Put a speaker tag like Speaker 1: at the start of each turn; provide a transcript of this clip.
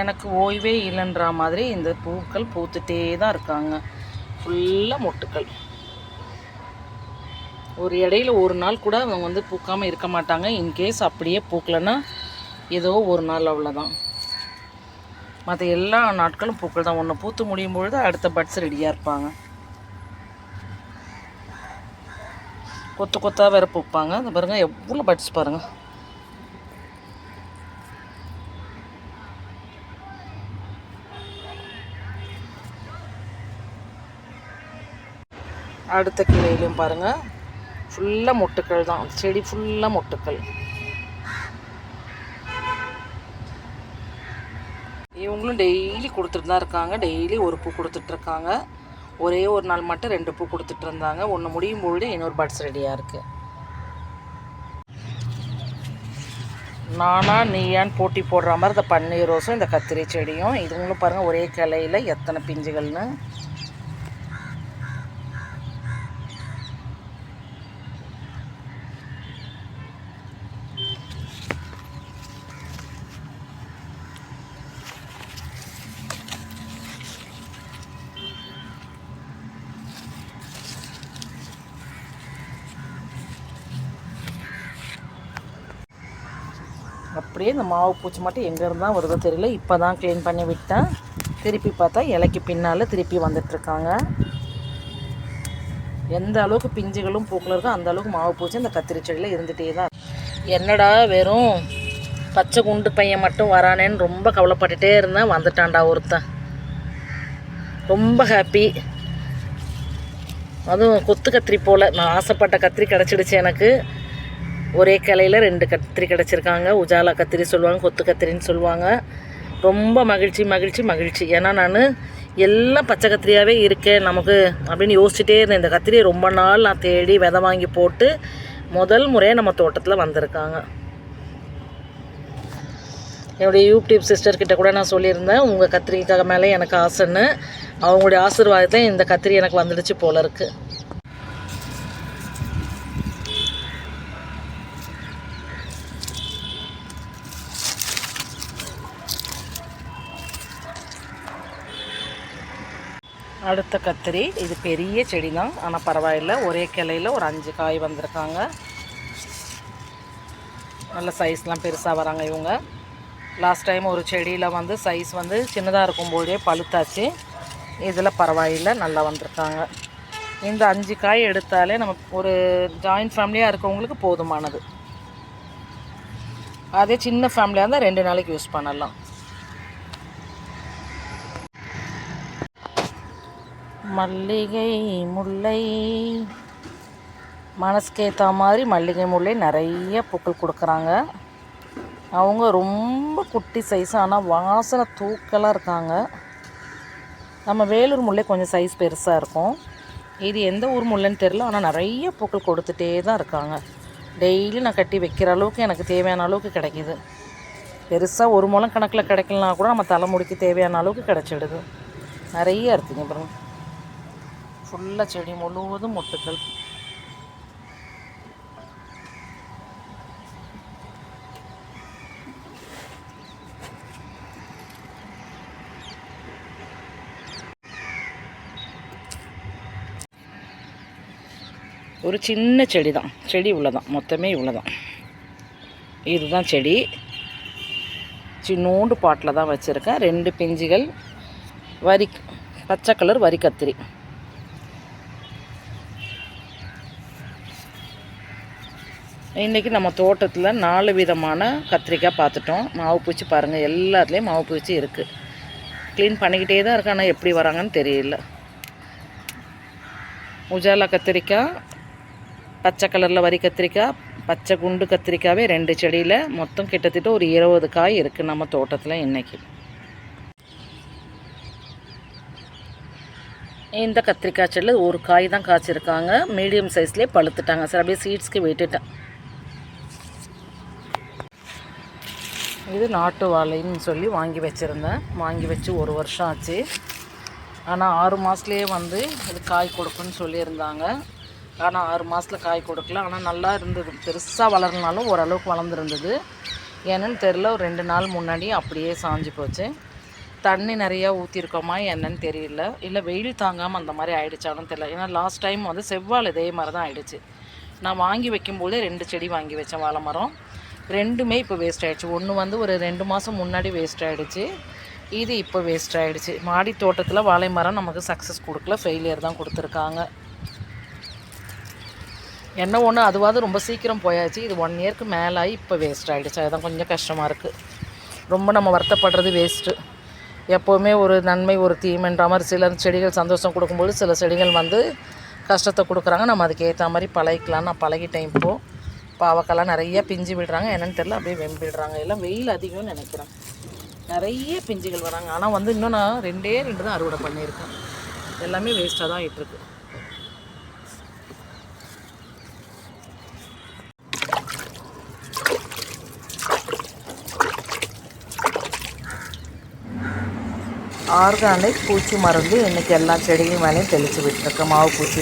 Speaker 1: எனக்கு ஓய்வே இல்லைன்ற மாதிரி இந்த பூக்கள் பூத்துட்டே தான் இருக்காங்க. ஃபுல்லாக மொட்டுக்கள். ஒரு இடையில ஒரு நாள் கூட அவங்க வந்து பூக்காமல் இருக்க மாட்டாங்க. இன்கேஸ் அப்படியே பூக்கலைன்னா ஏதோ ஒரு நாள் அவ்வளோதான் மற்ற எல்லா நாட்களும் பூக்கள் தான். ஒன்று பூத்து முடியும் பொழுது அடுத்த பட்ஸ் ரெடியாக இருப்பாங்க. கொத்து கொத்தாக வேறு பூப்பாங்க. இந்த பாருங்கள் எவ்வளோ பட்ஸ் பாருங்கள் அடுத்த கிளையிலையும் பாருங்கள் ஃபுல்லாக மொட்டுக்கள் தான். செடி ஃபுல்லாக மொட்டுக்கள். இவங்களும் டெய்லி கொடுத்துட்டு தான் இருக்காங்க. டெய்லி ஒரு பூ கொடுத்துட்ருக்காங்க ஒரே ஒரு நாள் மட்டும் ரெண்டு பூ கொடுத்துட்டு இருந்தாங்க. ஒன்று முடியும் பொழுது இன்னொரு பட்ஸ் ரெடியாக இருக்குது நானா நீயான் போட்டி போடுற மாதிரி இந்த பன்னீர் ரோஸும் இந்த கத்திரி செடியும் இதுங்களும் பாருங்கள் ஒரே கிளையில் எத்தனை பிஞ்சுகள்னு. அப்படியே இந்த மாவு பூச்சி மட்டும் எங்கே இருந்தால் வருதோ தெரியல. இப்போ தான் க்ளீன் பண்ணி விட்டேன். திருப்பி பார்த்தா இலைக்கு பின்னால் திருப்பி வந்துட்டுருக்காங்க. எந்த அளவுக்கு பிஞ்சுகளும் பூக்கள் இருக்கோ அந்த அளவுக்கு மாவு பூச்சி இந்த கத்திரி செடியில் இருந்துகிட்டே தான் என்னடா வெறும் பச்சை குண்டு பையன் மட்டும் வரானேன்னு ரொம்ப கவலைப்பட்டுட்டே இருந்தேன். வந்துட்டான்டா ஒருத்தன். ரொம்ப ஹாப்பி அதுவும் கொத்து கத்திரி போல். நான் ஆசைப்பட்ட கத்திரி கிடச்சிடுச்சு எனக்கு. ஒரே கிளையில் ரெண்டு கத்திரி கிடச்சிருக்காங்க. உஜாலா கத்திரி சொல்லுவாங்க கொத்து கத்திரின்னு சொல்லுவாங்க. ரொம்ப மகிழ்ச்சி மகிழ்ச்சி மகிழ்ச்சி. ஏன்னா நான் எல்லாம் பச்சை கத்திரியாகவே இருக்கேன் நமக்கு அப்படின்னு யோசிச்சுட்டே இருந்தேன். இந்த கத்திரியை ரொம்ப நாள் நான் தேடி விதை வாங்கி போட்டு முதல் முறையாக நம்ம தோட்டத்தில் வந்திருக்காங்க. என்னுடைய யூடியூப் சிஸ்டர்கிட்ட கூட நான் சொல்லியிருந்தேன் உங்கள் கத்திரிக்காக மேலே எனக்கு ஆசைன்னு. அவங்களுடைய ஆசீர்வாதத்தை இந்த கத்திரி எனக்கு வந்துடுச்சு போல இருக்குது அடுத்த கத்திரி. இது பெரிய செடி தான் ஆனால் பரவாயில்ல. ஒரே கிளையில் ஒரு அஞ்சு காய் வந்திருக்காங்க. நல்ல சைஸ்லாம் பெருசாக வராங்க இவங்க. லாஸ்ட் டைம் ஒரு செடியில் வந்து சைஸ் வந்து சின்னதாக இருக்கும்போதே பழுத்தாச்சு. இதில் பரவாயில்ல. நல்லா வந்திருக்காங்க. இந்த அஞ்சு காய் எடுத்தாலே நம்ம ஒரு ஜாயின்ட் ஃபேமிலியாக இருக்கவங்களுக்கு போதுமானது. அதே சின்ன ஃபேமிலியாக இருந்தால் ரெண்டு நாளைக்கு யூஸ் பண்ணலாம். மல்லிகை முல்லை. மனசுக்கு ஏற்ற மாதிரி மல்லிகை முல்லை நிறைய பூக்கள் கொடுக்குறாங்க. அவங்க ரொம்ப குட்டி சைஸ் ஆனால் வாசனை தூக்கலாக இருக்காங்க. நம்ம வேலூர் முல்லை கொஞ்சம் சைஸ் பெருசாக இருக்கும். இது எந்த ஊர் முல்லைன்னு தெரில ஆனால் நிறைய பூக்கள் கொடுத்துட்டே தான் இருக்காங்க. டெய்லி நான் கட்டி வைக்கிற அளவுக்கு எனக்கு தேவையான அளவுக்கு கிடைக்கிது. பெருசாக ஒரு முளம் கணக்கில் கிடைக்கலனா கூட நம்ம தலைமுடிக்கு தேவையான அளவுக்கு கிடச்சிடுது. நிறைய இருக்குங்க பாருங்க. ஃபுல்லாக செடி முழுவதும் மொட்டுக்கள். ஒரு சின்ன செடி தான் செடி இவ்வளோதான் மொத்தமே இவ்வளோதான் இதுதான் செடி. சின்னோண்டு பாட்டில் தான் வச்சுருக்கேன். ரெண்டு பிஞ்சுகள். வரி பச்சை கலர் வரி கத்திரி. இன்றைக்கி நம்ம தோட்டத்தில் நாலு விதமான கத்திரிக்காய் பார்த்துட்டோம். மாவு பூச்சி பாருங்கள் எல்லாத்துலேயும் மாவு பூச்சி இருக்குது க்ளீன் பண்ணிக்கிட்டே தான் இருக்கு ஆனால் எப்படி வராங்கன்னு தெரியல. உஜாலா கத்திரிக்காய் பச்சை கலரில் வரி கத்திரிக்காய் பச்சை குண்டு கத்திரிக்காவே ரெண்டு செடியில் மொத்தம் கிட்டத்தட்ட ஒரு இருபது காய் இருக்குது நம்ம தோட்டத்தில் இன்றைக்கி இந்த கத்திரிக்காய் செடியில் ஒரு காய் தான் காய்ச்சிருக்காங்க. மீடியம் சைஸ்லேயே பழுத்துட்டாங்க. சார் அப்படியே சீட்ஸ்க்கு விட்டுட்டேன் இது நாட்டு வாழைன்னு சொல்லி வாங்கி வச்சுருந்தேன். வாங்கி வச்சு ஒரு வருஷம் ஆச்சு. ஆனால் ஆறு மாதத்துலேயே வந்து இது காய் கொடுக்குன்னு சொல்லியிருந்தாங்க. ஆனால் ஆறு மாதத்தில் காய் கொடுக்கல. ஆனால் நல்லா இருந்தது. பெருசாக வளரனாலும் ஓரளவுக்கு வளர்ந்துருந்தது. ஏன்னு தெரில ஒரு ரெண்டு நாள் முன்னாடி அப்படியே சாஞ்சு போச்சு. தண்ணி நிறையா ஊற்றிருக்கோமா என்னன்னு தெரியல. இல்லை வெயில் தாங்காமல் அந்த மாதிரி ஆயிடுச்சாலும் தெரியல. ஏன்னா லாஸ்ட் டைம் வந்து செவ்வாழை இதே மாதிரி தான் ஆயிடுச்சு. நான் வாங்கி வைக்கும்போதே ரெண்டு செடி வாங்கி வச்சேன் வாழை மரம். ரெண்டுமே இப்போ வேஸ்ட் ஆகிடுச்சு ஒன்று வந்து ஒரு ரெண்டு மாதம் முன்னாடி வேஸ்ட் ஆகிடுச்சு இது இப்போ வேஸ்ட் ஆகிடுச்சு மாடி தோட்டத்தில் வாழை மரம் நமக்கு சக்ஸஸ் கொடுக்கல. ஃபெயிலியர் தான் கொடுத்துருக்காங்க. என்ன ஒன்று அதுவாது ரொம்ப சீக்கிரம் போயாச்சு. இது ஒன் இயர்க்கு மேலாகி இப்போ வேஸ்ட் ஆகிடுச்சு அதுதான் கொஞ்சம் கஷ்டமாக இருக்குது ரொம்ப நம்ம வருத்தப்படுறது வேஸ்ட்டு எப்போவுமே ஒரு நன்மை ஒரு தீமைன்ற மாதிரி சில செடிகள் சந்தோஷம் கொடுக்கும்போது சில செடிகள் வந்து கஷ்டத்தை கொடுக்குறாங்க. நம்ம அதுக்கேற்ற மாதிரி பழகிக்கலாம் நான் பழகிட்டேன் இப்போது பாவக்கெல்லாம் நிறைய பிஞ்சு விடுறாங்க. என்னென்னு தெரில அப்படியே வெம்பிடுறாங்க எல்லாம் வெயில் அதிகம்னு நினைக்கிறேன். நிறைய பிஞ்சுகள் வராங்க. ஆனால் வந்து இன்னும் நான் ரெண்டே ரெண்டு தான் அறுவடை பண்ணியிருக்கேன். எல்லாமே வேஸ்ட்டாக தான் ஆகிட்டுருக்கு ஆர்கானிக் பூச்சி மருந்து இன்றைக்கி எல்லா செடியும் மேலேயும் தெளித்து விட்டுருக்கு. மாவு பூச்சி